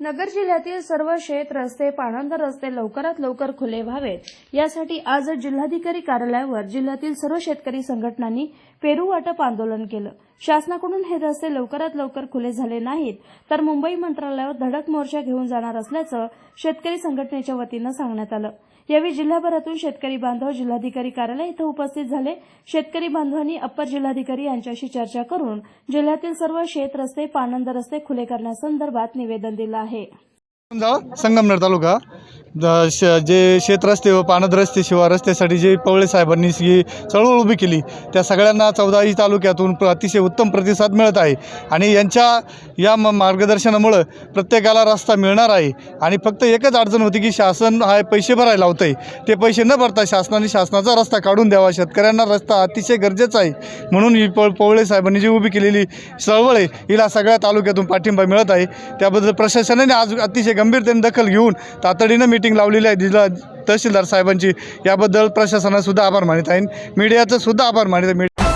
नगर जिल्ह्यातील सर्व शेत रस्ते पाणंद रस्ते लवकरात लवकर खुले व्हावेत. यासाठी आज जिल्हाधिकारी कार्यालयावर जिल्ह्यातील सर्व शेतकरी संघटनांनी पेरू वाटप आंदोलन केलं. शासनाकडून हे रस्ते लवकरात लवकर खुले झाले नाहीत तर मुंबई मंत्रालयावर धडक मोर्चा घेऊन जाणार असल्याचं शेतकरी संघटनेच्या वतीनं सांगण्यात आलं. यावेळी जिल्हाभरातून शेतकरी बांधव जिल्हाधिकारी कार्यालय इथं उपस्थित झाले. शेतकरी बांधवांनी अप्पर जिल्हाधिकारी यांच्याशी चर्चा करून जिल्ह्यातील सर्व शेत रस्ते पाणंद रस्ते खुले करण्यासंदर्भात निवेदन दिलं आहे. संगमनेर तालुका. श जे शेतरस्ते व पाणद रस्ते शिवाय रस्त्यासाठी जे पवळे साहेबांनी ही चळवळ उभी केली त्या सगळ्यांना चौदाही तालुक्यातून प्र अतिशय उत्तम प्रतिसाद मिळत आहे. आणि यांच्या या म मार्गदर्शनामुळं प्रत्येकाला रस्ता मिळणार आहे. आणि फक्त एकच अडचण होती की शासन हा पैसे भरायला लावतं आहे ते पैसे न भरता शासनाने शासनाचा रस्ता काढून द्यावा. शेतकऱ्यांना रस्ता अतिशय गरजेचा आहे. म्हणून ही पव पवळे साहेबांनी जी उभी केलेली चळवळ आहे हिला सगळ्या तालुक्यातून पाठिंबा मिळत आहे. त्याबद्दल प्रशासनाने आज अतिशय गंभीरतेने दखल घेऊन तातडीनं मीटिंग लावलेली आहे जिल्हा तहसीलदार साहेबांची. याबद्दल प्रशासनासुद्धा आभार मानित आहे. मीडियाचं सुद्धा आभार मानित आहे.